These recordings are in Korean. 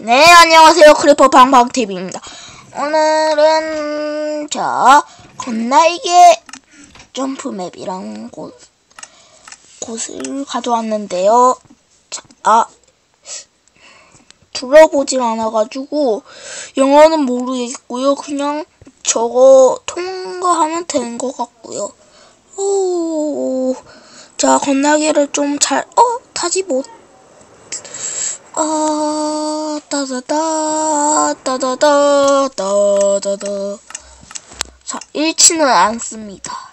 네, 안녕하세요. 크리퍼 방방TV입니다. 오늘은, 자, 건날개 점프맵이랑 곳, 곳을 가져왔는데요. 자, 아, 들어보질 않아가지고, 영어는 모르겠고요. 그냥 저거 통과하면 되는 것 같고요. 오, 자, 건날개를 좀 잘, 어? 타지 못, 아, 따다다, 따다다, 따다다. 자, 잃지는 않습니다.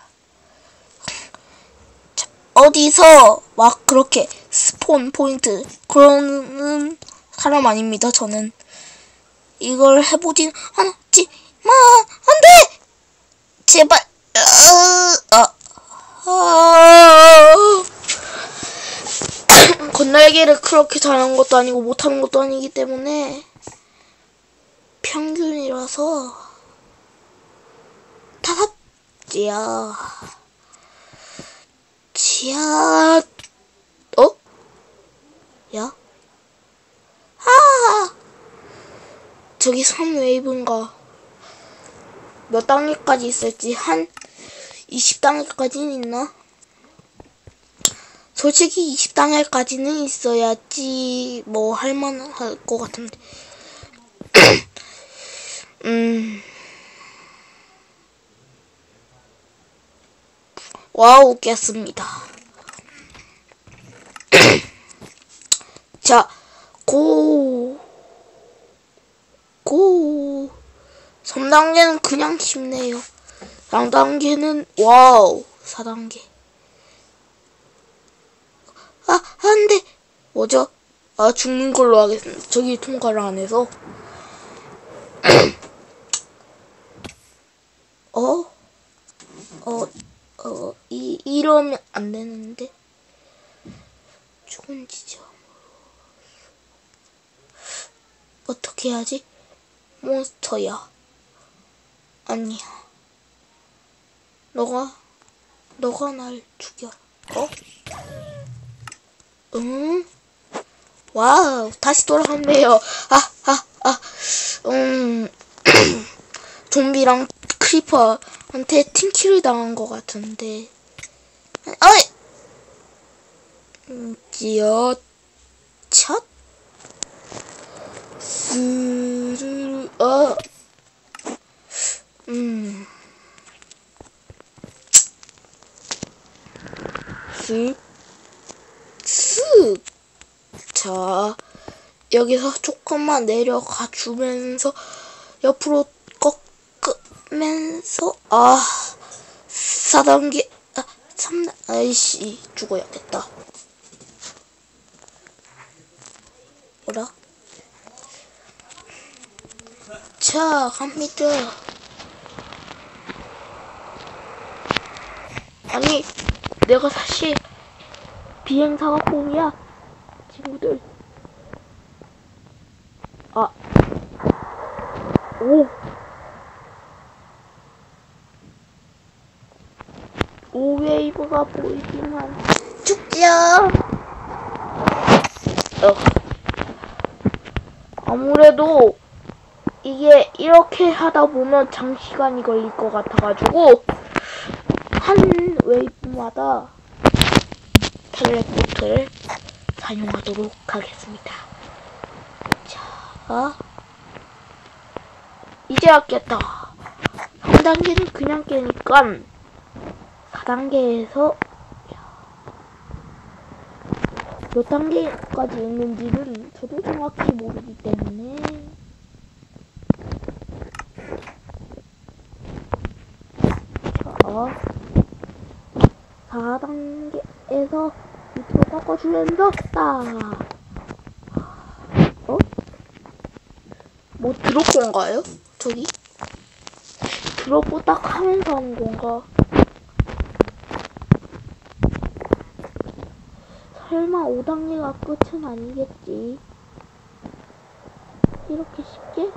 자, 어디서 막 그렇게 스폰 포인트 그러는 사람 아닙니다, 저는. 이걸 해보진 않았지만, 안 돼! 제발, 어, 아, 아. 건날개를 그렇게 잘하는 것도 아니고 못하는 것도 아니기 때문에 평균이라서 다섯 지야 지야 어? 야? 아 저기 3웨이브인가 몇 단계까지 있을지 한 20단계까지는 있나? 솔직히 20단계까지는 있어야지 뭐 할만할 것 같은데. 음. 와우 깼습니다. 자 고. 고. 3단계는 그냥 쉽네요. 2단계는 와우 4단계 아, 안 돼. 뭐죠? 아, 죽는 걸로 하겠습니다. 저기 통과를 안 해서. 어? 어, 어, 이, 이러면 안 되는데. 죽은 지점. 어떻게 해야지? 몬스터야. 아니야. 너가, 너가 날 죽여. 어? 음, 와우, 다시 돌아갔네요. 아, 아, 아, 음, 좀비랑 크리퍼한테 팀킬을 당한 것 같은데. 어이! 음, 찌어, 첫? 스르르, 어, 음, 스, 쓱! 자, 여기서 조금만 내려가 주면서 옆으로 꺾으면서 아, 4단계 아, 3단 아이씨 죽어야겠다. 뭐라? 자, 갑니다. 아니, 내가 사실 비행사가 뽕이야 친구들 아 오. 오웨이브가 보이지만 죽자 어. 아무래도 이게 이렇게 하다 보면 장시간이 걸릴 것 같아가지고 한 웨이브마다 텔레포트를 사용하도록 하겠습니다. 자, 이제 왔겠다. 3단계는 그냥 깨니까 4단계에서 몇 단계까지 있는지는 저도 정확히 모르기 때문에 자, 4단계에서 밑으로 꺾어주면서 딱. 어? 뭐 드롭 건가요? 저기? 드롭고 딱 하면서 하는 건가? 설마 5단계가 끝은 아니겠지? 이렇게 쉽게?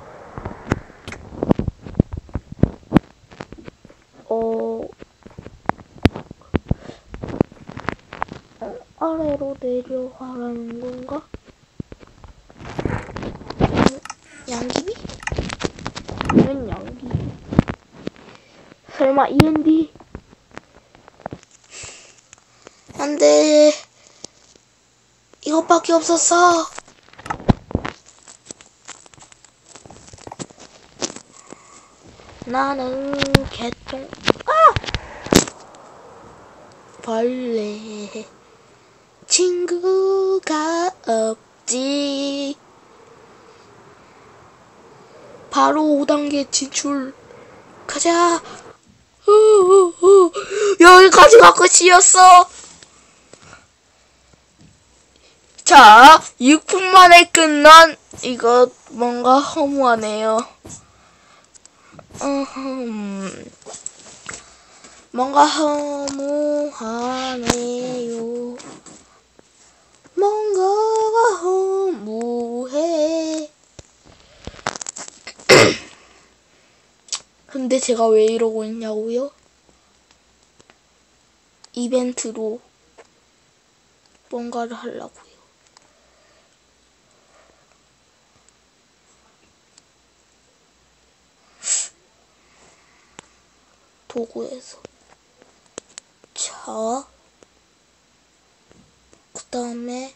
어... 아래로 내려가라는 건가? 양귀비? 웬 양귀비? 설마 END? 안 돼. 이것밖에 없었어. 나는 개똥, 아! 벌레. 친구가 없지. 바로 5단계 진출. 가자. 여기까지가 끝이었어. 자, 6분 만에 끝난 이거 뭔가 허무하네요. 음, 뭔가 허무하네요. 뭔가가 허무해. 근데 제가 왜 이러고 있냐고요? 이벤트로 뭔가를 하려고요. 도구에서. 자, 그 다음에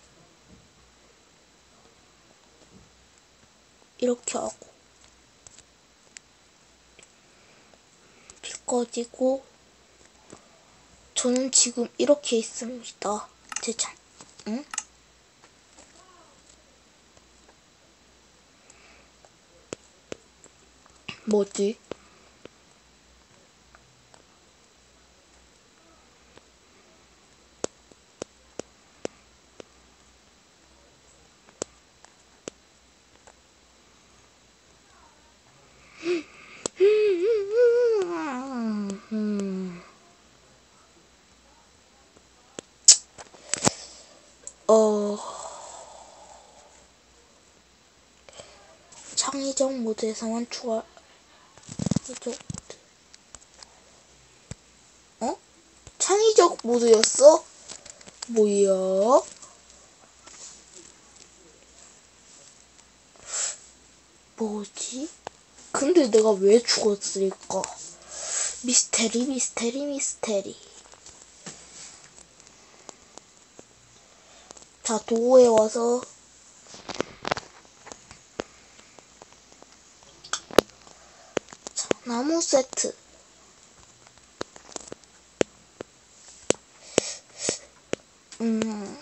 이렇게 하고 꺼지고 저는 지금 이렇게 있습니다. 제 참, 응? 뭐지? 음. 어 창의적 모드에서만 추가 창의적 모드 어? 창의적 모드였어? 뭐야? 뭐지? 근데 내가 왜 죽었을까? 미스테리, 미스테리, 미스테리. 자, 도구에 와서 나무 세트. 음.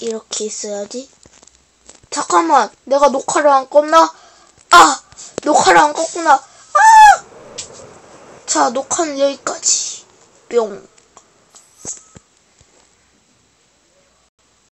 이렇게 있어야지. 잠깐만, 내가 녹화를 안 껐나? 아, 녹화를 안 껐구나. 아! 자, 녹화는 여기까지. 뿅.